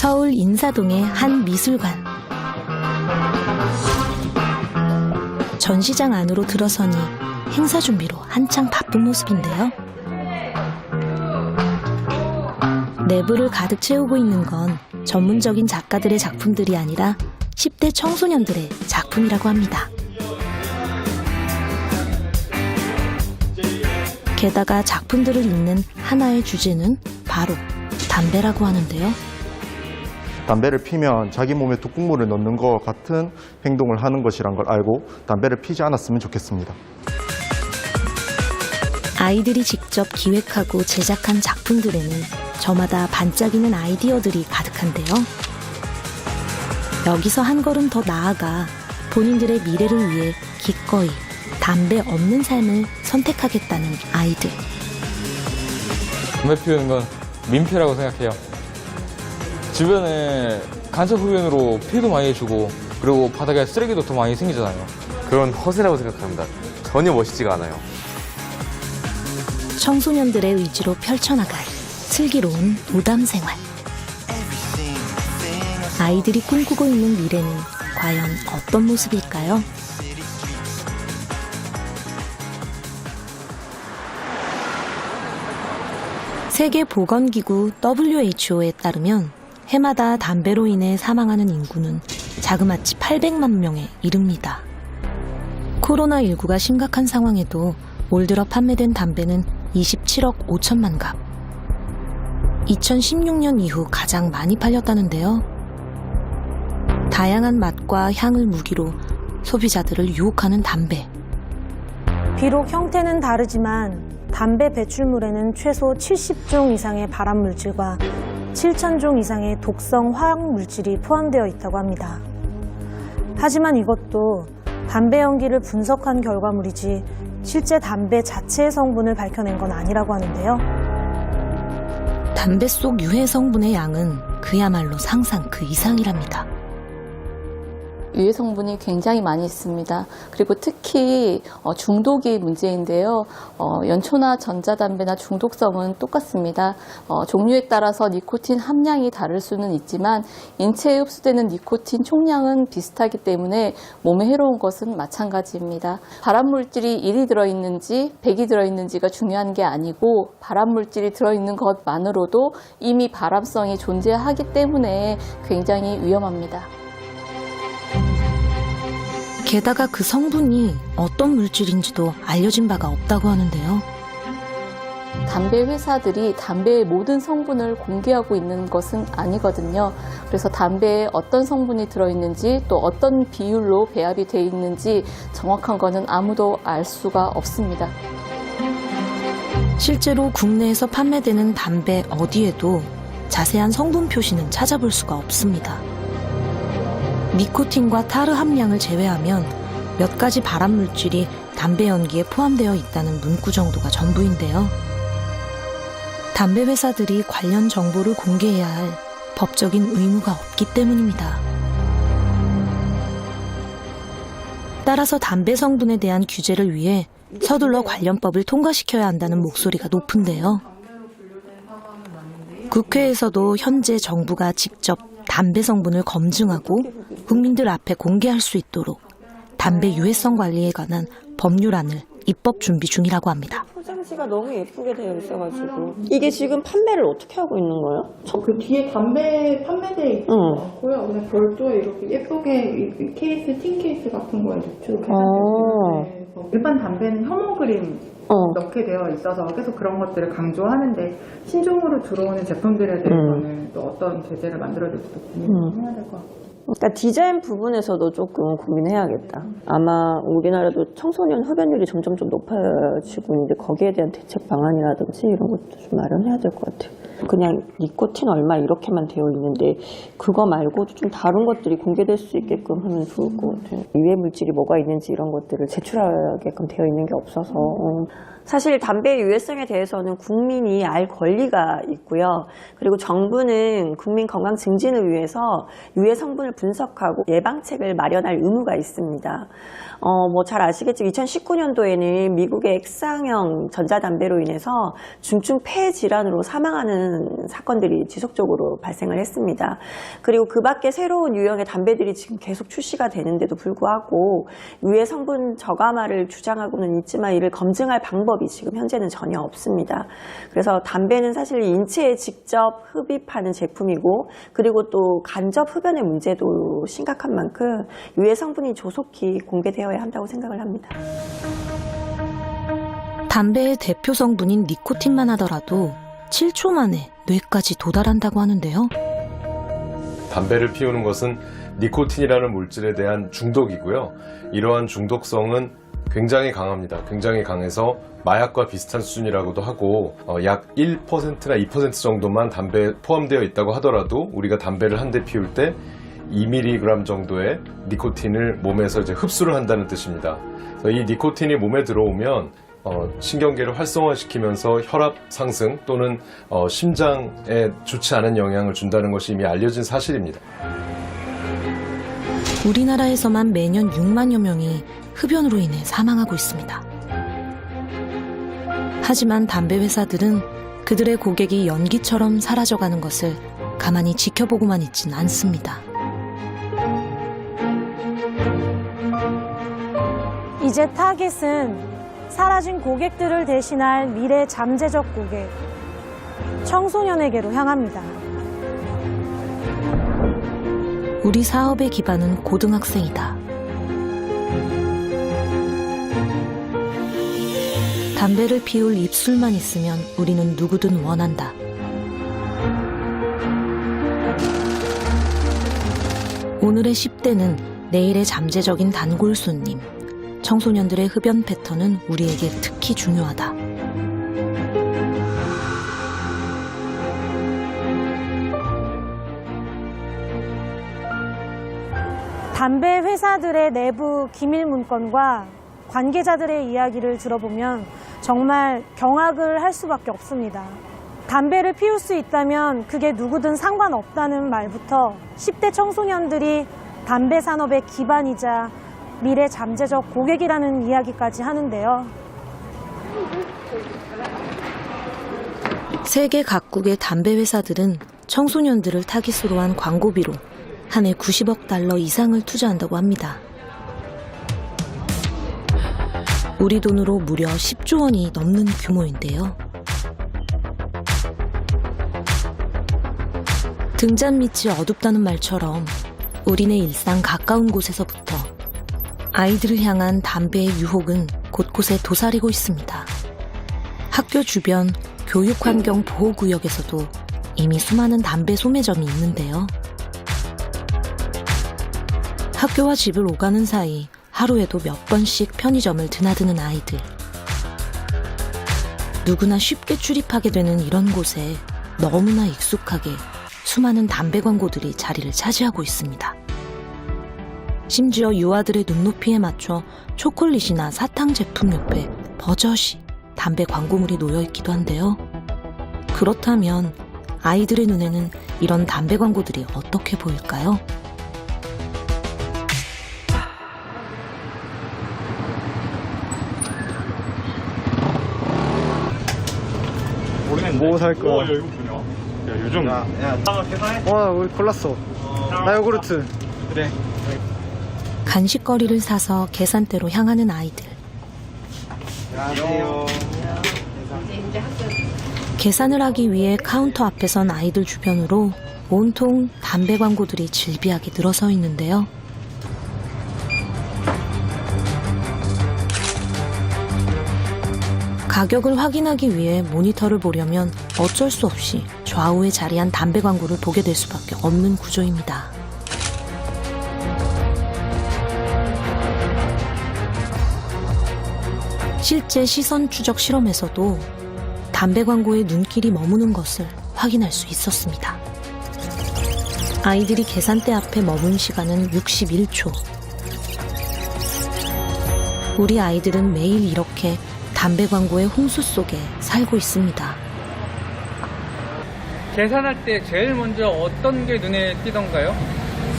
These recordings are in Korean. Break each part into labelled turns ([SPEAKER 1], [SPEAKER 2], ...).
[SPEAKER 1] 서울 인사동의 한 미술관. 전시장 안으로 들어서니 행사 준비로 한창 바쁜 모습인데요. 내부를 가득 채우고 있는 건 전문적인 작가들의 작품들이 아니라 10대 청소년들의 작품이라고 합니다. 게다가 작품들을 잇는 하나의 주제는 바로 담배라고 하는데요.
[SPEAKER 2] 담배를 피면 자기 몸에 독극물을 넣는 것 같은 행동을 하는 것이란 걸 알고 담배를 피지 않았으면 좋겠습니다.
[SPEAKER 1] 아이들이 직접 기획하고 제작한 작품들에는 저마다 반짝이는 아이디어들이 가득한데요. 여기서 한 걸음 더 나아가 본인들의 미래를 위해 기꺼이 담배 없는 삶을 선택하겠다는 아이들.
[SPEAKER 3] 담배 피우는 건 민폐라고 생각해요. 주변에 간접 흡연으로 피도 많이 해주고 그리고 바닥에 쓰레기도 더 많이 생기잖아요.
[SPEAKER 4] 그건 허세라고 생각합니다. 전혀 멋있지가 않아요.
[SPEAKER 1] 청소년들의 의지로 펼쳐나갈 슬기로운 노담 생활. 아이들이 꿈꾸고 있는 미래는 과연 어떤 모습일까요? 세계보건기구 WHO에 따르면 해마다 담배로 인해 사망하는 인구는 자그마치 800만 명에 이릅니다. 코로나19가 심각한 상황에도 올 들어 판매된 담배는 27억 5천만 갑. 2016년 이후 가장 많이 팔렸다는데요. 다양한 맛과 향을 무기로 소비자들을 유혹하는 담배.
[SPEAKER 5] 비록 형태는 다르지만 담배 배출물에는 최소 70종 이상의 발암 물질과 7,000종 이상의 독성 화학 물질이 포함되어 있다고 합니다. 하지만 이것도 담배 연기를 분석한 결과물이지 실제 담배 자체의 성분을 밝혀낸 건 아니라고 하는데요.
[SPEAKER 1] 담배 속 유해 성분의 양은 그야말로 상상 그 이상이랍니다.
[SPEAKER 6] 유해 성분이 굉장히 많이 있습니다. 그리고 특히 어, 중독이 문제인데요. 어, 연초나 전자담배나 중독성은 똑같습니다. 어, 종류에 따라서 니코틴 함량이 다를 수는 있지만 인체에 흡수되는 니코틴 총량은 비슷하기 때문에 몸에 해로운 것은 마찬가지입니다. 발암물질이 1이 들어있는지 100이 들어있는지가 중요한 게 아니고 발암물질이 들어있는 것만으로도 이미 발암성이 존재하기 때문에 굉장히 위험합니다.
[SPEAKER 1] 게다가 그 성분이 어떤 물질인지도 알려진 바가 없다고 하는데요.
[SPEAKER 6] 담배 회사들이 담배의 모든 성분을 공개하고 있는 것은 아니거든요. 그래서 담배에 어떤 성분이 들어있는지 또 어떤 비율로 배합이 되어 있는지 정확한 거는 아무도 알 수가 없습니다.
[SPEAKER 1] 실제로 국내에서 판매되는 담배 어디에도 자세한 성분 표시는 찾아볼 수가 없습니다. 니코틴과 타르 함량을 제외하면 몇 가지 발암 물질이 담배 연기에 포함되어 있다는 문구 정도가 전부인데요. 담배 회사들이 관련 정보를 공개해야 할 법적인 의무가 없기 때문입니다. 따라서 담배 성분에 대한 규제를 위해 서둘러 관련법을 통과시켜야 한다는 목소리가 높은데요. 국회에서도 현재 정부가 직접 담배 성분을 검증하고 국민들 앞에 공개할 수 있도록 담배 유해성 관리에 관한 법률안을 입법 준비 중이라고 합니다.
[SPEAKER 7] 포장지가 너무 예쁘게 되어 있어가지고 이게 지금 판매를 어떻게 하고 있는 거예요?
[SPEAKER 8] 그 뒤에 담배
[SPEAKER 7] 응.
[SPEAKER 8] 않고요. 그냥 별도의 이렇게 예쁘게 이- 케이스, 틴 케이스 같은 거에 노출을
[SPEAKER 7] 어.
[SPEAKER 8] 괜찮게 일반 담배는 혐오 그림
[SPEAKER 7] 어.
[SPEAKER 8] 넣게 되어 있어서 계속 그런 것들을 강조하는데 신종으로 들어오는 제품들에 대해서는 또 어떤 제재를 만들어낼지도 고민을 해야 될 것 같아요.
[SPEAKER 7] 그러니까 디자인 부분에서도 조금 고민해야겠다. 아마 우리나라도 청소년 흡연율이 점점 좀 높아지고 있는데 거기에 대한 대책 방안이라든지 이런 것도 좀 마련해야 될 것 같아요. 그냥 니코틴 얼마 이렇게만 되어 있는데 그거 말고도 좀 다른 것들이 공개될 수 있게끔 하면 좋을 것 같아요. 유해 물질이 뭐가 있는지 이런 것들을 제출하게끔 되어 있는 게 없어서 어. 사실 담배의 유해성에 대해서는 국민이 알 권리가 있고요. 그리고 정부는 국민 건강 증진을 위해서 유해 성분을 분석하고 예방책을 마련할 의무가 있습니다. 어, 뭐 잘 아시겠지만 2019년도에는 미국의 액상형 전자담배로 인해서 중증 폐 질환으로 사망하는 하는 사건들이 지속적으로 발생을 했습니다. 그리고 그 밖에 새로운 유형의 담배들이 지금 계속 출시가 되는데도 불구하고 유해 성분 저감화를 주장하고는 있지만 이를 검증할 방법이 지금 현재는 전혀 없습니다. 그래서 담배는 사실 인체에 직접 흡입하는 제품이고 그리고 또 간접 흡연의 문제도 심각한 만큼 유해 성분이 조속히 공개되어야 한다고 생각을 합니다.
[SPEAKER 1] 담배의 대표 성분인 니코틴만 하더라도 7초 만에 뇌까지 도달한다고 하는데요.
[SPEAKER 9] 담배를 피우는 것은 니코틴이라는 물질에 대한 중독이고요. 이러한 중독성은 굉장히 강합니다. 굉장히 강해서 마약과 비슷한 수준이라고도 하고 어, 약 1%나 2% 정도만 담배에 포함되어 있다고 하더라도 우리가 담배를 한 대 피울 때 2mg 정도의 니코틴을 몸에서 이제 흡수를 한다는 뜻입니다. 이 니코틴이 몸에 들어오면 어, 신경계를 활성화시키면서 혈압 상승 또는 어, 심장에 좋지 않은 영향을 준다는 것이 이미 알려진 사실입니다.
[SPEAKER 1] 우리나라에서만 매년 6만여 명이 흡연으로 인해 사망하고 있습니다. 하지만 담배 회사들은 그들의 고객이 연기처럼 사라져가는 것을 가만히 지켜보고만 있진 않습니다.
[SPEAKER 5] 이제 타겟은 사라진 고객들을 대신할 미래 잠재적 고객, 청소년에게로 향합니다.
[SPEAKER 1] 우리 사업의 기반은 고등학생이다. 담배를 피울 입술만 있으면 우리는 누구든 원한다. 오늘의 10대는 내일의 잠재적인 단골 손님. 청소년들의 흡연 패턴은 우리에게 특히 중요하다.
[SPEAKER 5] 담배 회사들의 내부 기밀 문건과 관계자들의 이야기를 들어보면 정말 경악을 할 수밖에 없습니다. 담배를 피울 수 있다면 그게 누구든 상관없다는 말부터 10대 청소년들이 담배 산업의 기반이자 미래 잠재적 고객이라는 이야기까지 하는데요.
[SPEAKER 1] 세계 각국의 담배 회사들은 청소년들을 타깃으로 한 광고비로 한 해 90억 달러 이상을 투자한다고 합니다. 우리 돈으로 무려 10조 원이 넘는 규모인데요. 등잔 밑이 어둡다는 말처럼 우리네 일상 가까운 곳에서부터 아이들을 향한 담배의 유혹은 곳곳에 도사리고 있습니다. 학교 주변 교육환경 보호구역에서도 이미 수많은 담배 소매점이 있는데요. 학교와 집을 오가는 사이 하루에도 몇 번씩 편의점을 드나드는 아이들. 누구나 쉽게 출입하게 되는 이런 곳에 너무나 익숙하게 수많은 담배 광고들이 자리를 차지하고 있습니다. 심지어 유아들의 눈높이에 맞춰 초콜릿이나 사탕 제품 옆에 버젓이 담배 광고물이 놓여 있기도 한데요. 그렇다면 아이들의 눈에는 이런 담배 광고들이 어떻게 보일까요?
[SPEAKER 10] 뭐 살 거? 야, 요즘. 야, 와, 우리 골랐어. 나 요구르트. 그래.
[SPEAKER 1] 간식거리를 사서 계산대로 향하는 아이들.
[SPEAKER 10] 안녕하세요.
[SPEAKER 1] 계산을 하기 위해 카운터 앞에 선 아이들 주변으로 온통 담배 광고들이 질비하게 늘어서 있는데요. 가격을 확인하기 위해 모니터를 보려면 어쩔 수 없이 좌우에 자리한 담배 광고를 보게 될 수밖에 없는 구조입니다. 실제 시선 추적 실험에서도 담배 광고에 눈길이 머무는 것을 확인할 수 있었습니다. 아이들이 계산대 앞에 머문 시간은 61초. 우리 아이들은 매일 이렇게 담배 광고의 홍수 속에 살고 있습니다.
[SPEAKER 11] 계산할 때 제일 먼저 어떤 게 눈에 띄던가요?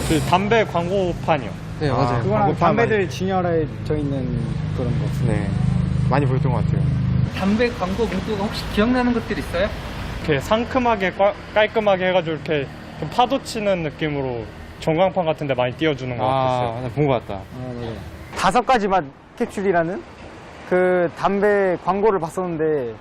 [SPEAKER 10] 그 담배 광고판이요.
[SPEAKER 3] 네, 맞아요.
[SPEAKER 10] 그거랑
[SPEAKER 3] 광고판
[SPEAKER 10] 담배들 진열해 져 있는 그런 거.
[SPEAKER 3] 많이- 네, 많이 보였던 것 같아요.
[SPEAKER 11] 담배 광고 문구가 혹시 기억나는 것들 있어요?
[SPEAKER 10] 이렇게 상큼하게 과- 깔끔하게 해가지고 이렇게 좀 파도 치는 느낌으로 전광판 같은 데 많이 띄워주는 것 같았어요.
[SPEAKER 3] 아, 본것 같다.
[SPEAKER 10] 다섯 가지 맛 캡슐이라는 그 담배 광고를 봤었는데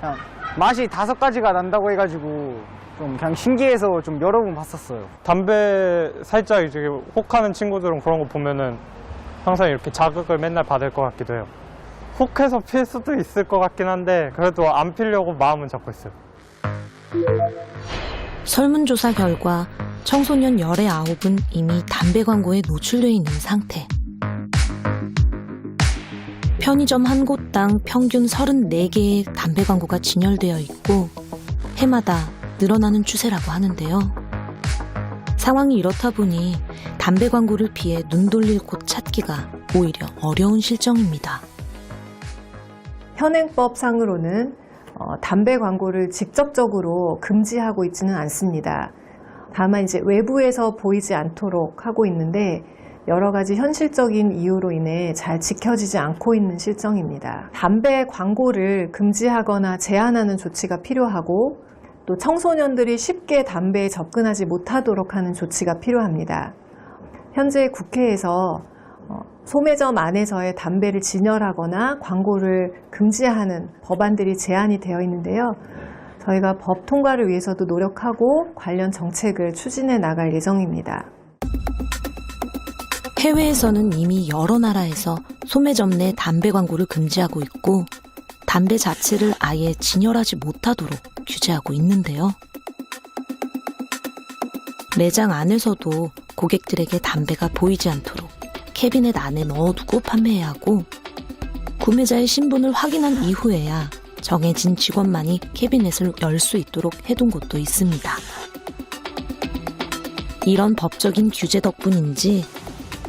[SPEAKER 10] 그냥 맛이 다섯 가지가 난다고 해가지고 좀 그냥 신기해서 좀 여러 번 봤었어요. 담배 살짝 이제 혹하는 친구들은 그런 거 보면은 항상 이렇게 자극을 맨날 받을 것 같기도 해요. 혹해서 필 수도 있을 것 같긴 한데 그래도 안 피려고 마음은 잡고 있어요.
[SPEAKER 1] 설문조사 결과 청소년 19은 이미 담배 광고에 노출돼 있는 상태. 편의점 한 곳당 평균 34개의 담배 광고가 진열되어 있고 해마다 늘어나는 추세라고 하는데요. 상황이 이렇다 보니 담배 광고를 피해 눈 돌릴 곳 찾기가 오히려 어려운 실정입니다.
[SPEAKER 12] 현행법상으로는 어, 담배 광고를 직접적으로 금지하고 있지는 않습니다. 다만 이제 외부에서 보이지 않도록 하고 있는데 여러 가지 현실적인 이유로 인해 잘 지켜지지 않고 있는 실정입니다. 담배 광고를 금지하거나 제한하는 조치가 필요하고 또 청소년들이 쉽게 담배에 접근하지 못하도록 하는 조치가 필요합니다. 현재 국회에서 어, 소매점 안에서의 담배를 진열하거나 광고를 금지하는 법안들이 제안이 되어 있는데요. 저희가 법 통과를 위해서도 노력하고 관련 정책을 추진해 나갈 예정입니다.
[SPEAKER 1] 해외에서는 이미 여러 나라에서 소매점 내 담배 광고를 금지하고 있고 담배 자체를 아예 진열하지 못하도록 규제하고 있는데요. 매장 안에서도 고객들에게 담배가 보이지 않도록 캐비넷 안에 넣어두고 판매해야 하고 구매자의 신분을 확인한 이후에야 정해진 직원만이 캐비넷을 열 수 있도록 해둔 곳도 있습니다. 이런 법적인 규제 덕분인지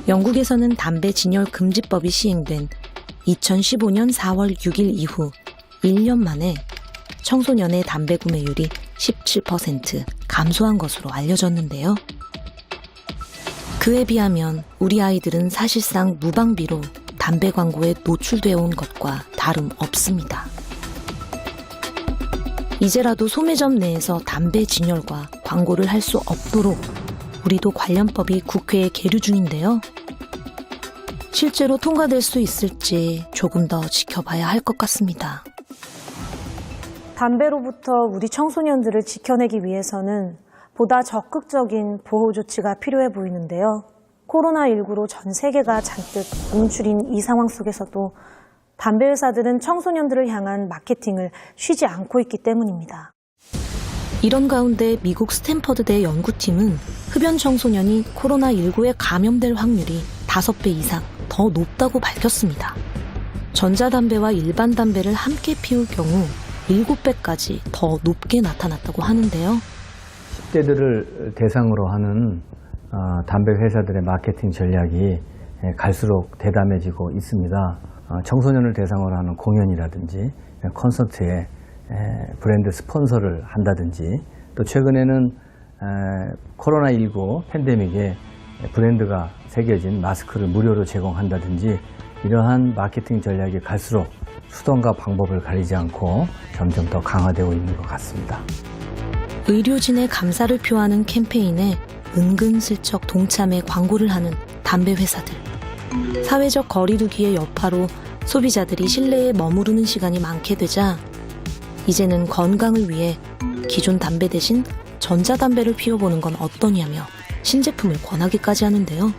[SPEAKER 1] 영국에서는 담배 진열 금지법이 시행된 2015년 4월 6일 이후 1년 만에 청소년의 담배 구매율이 17% 감소한 것으로 알려졌는데요. 그에 비하면 우리 아이들은 사실상 무방비로 담배 광고에 노출되어 온 것과 다름 없습니다. 이제라도 소매점 내에서 담배 진열과 광고를 할 수 없도록 우리도 관련법이 국회에 계류 중인데요. 실제로 통과될 수 있을지 조금 더 지켜봐야 할 것 같습니다.
[SPEAKER 5] 담배로부터 우리 청소년들을 지켜내기 위해서는 보다 적극적인 보호 조치가 필요해 보이는데요. 코로나19로 전 세계가 잔뜩 움츠린 이 상황 속에서도 담배 회사들은 청소년들을 향한 마케팅을 쉬지 않고 있기 때문입니다.
[SPEAKER 1] 이런 가운데 미국 스탠퍼드대 연구팀은 흡연 청소년이 코로나19에 감염될 확률이 5배 이상 더 높다고 밝혔습니다. 전자담배와 일반 담배를 함께 피울 경우 7배까지 더 높게 나타났다고 하는데요.
[SPEAKER 13] 10대들을 대상으로 하는 어, 담배 회사들의 마케팅 전략이 예, 갈수록 대담해지고 있습니다. 어, 청소년을 대상으로 하는 공연이라든지 예, 콘서트에 에, 브랜드 스폰서를 한다든지 또 최근에는 에, 코로나19 팬데믹에 브랜드가 새겨진 마스크를 무료로 제공한다든지 이러한 마케팅 전략이 갈수록 수단과 방법을 가리지 않고 점점 더 강화되고 있는 것 같습니다.
[SPEAKER 1] 의료진의 감사를 표하는 캠페인에 은근슬쩍 동참해 광고를 하는 담배 회사들. 사회적 거리두기의 여파로 소비자들이 실내에 머무르는 시간이 많게 되자 이제는 건강을 위해 기존 담배 대신 전자담배를 피워보는 건 어떠냐며 신제품을 권하기까지 하는데요.